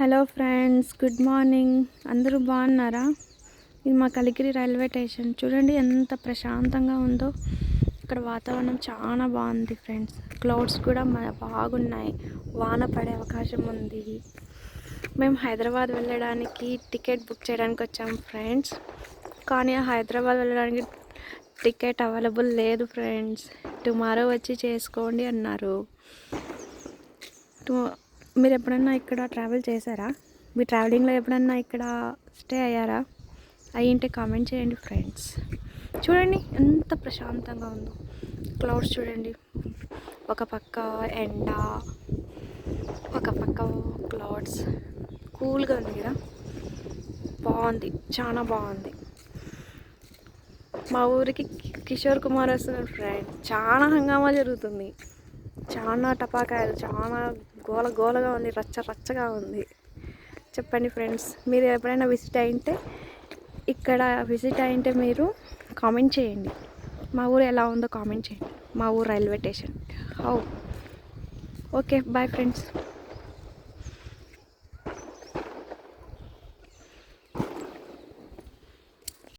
Hello friends good morning. అందరూ బాగున్నారా? ఇది మా కలిగిరి రైల్వే స్టేషన్. చూడండి ఎంత ప్రశాంతంగా ఉందో. ఇక్కడ వాతావరణం చాలా బాగుంది ఫ్రెండ్స్. క్లౌడ్స్ కూడా బాగున్నాయి. వాన పడే అవకాశం ఉంది. మేము హైదరాబాద్ వెళ్ళడానికి టికెట్ బుక్ చేయడానికి వచ్చాం ఫ్రెండ్స్. కానీ ఆ హైదరాబాద్ వెళ్ళడానికి టికెట్ అవైలబుల్ లేదు ఫ్రెండ్స్. టుమారో వచ్చి చేసుకోండి అన్నారు. టు- మీరు ఎప్పుడన్నా ఇక్కడ ట్రావెల్ చేశారా? మీ ట్రావెలింగ్లో ఎప్పుడన్నా ఇక్కడ స్టే అయ్యారా? అయ్యింటే కామెంట్ చేయండి ఫ్రెండ్స్ చూడండి ఎంత ప్రశాంతంగా ఉందో. క్లౌడ్స్ చూడండి. ఒక పక్క ఎండ ఒక పక్క క్లౌడ్స్ కూల్గా ఉంది కదా? బాగుంది చాలా బాగుంది. మా ఊరికి కిషోర్ కుమార్ వస్తున్నాడు ఫ్రెండ్ చాలా హంగామా జరుగుతుంది. చాలా టపాకాయలు చాలా గోల గోలగా ఉంది రచ్చ రచ్చగా ఉంది. చెప్పండి ఫ్రెండ్స్ మీరు ఎప్పుడైనా విజిట్ అయింటే ఇక్కడ విజిట్ అయింటే మీరు కామెంట్ చేయండి. మా ఊరు ఎలా ఉందో కామెంట్ చేయండి. మా ఊరు railway station. How okay bye friends.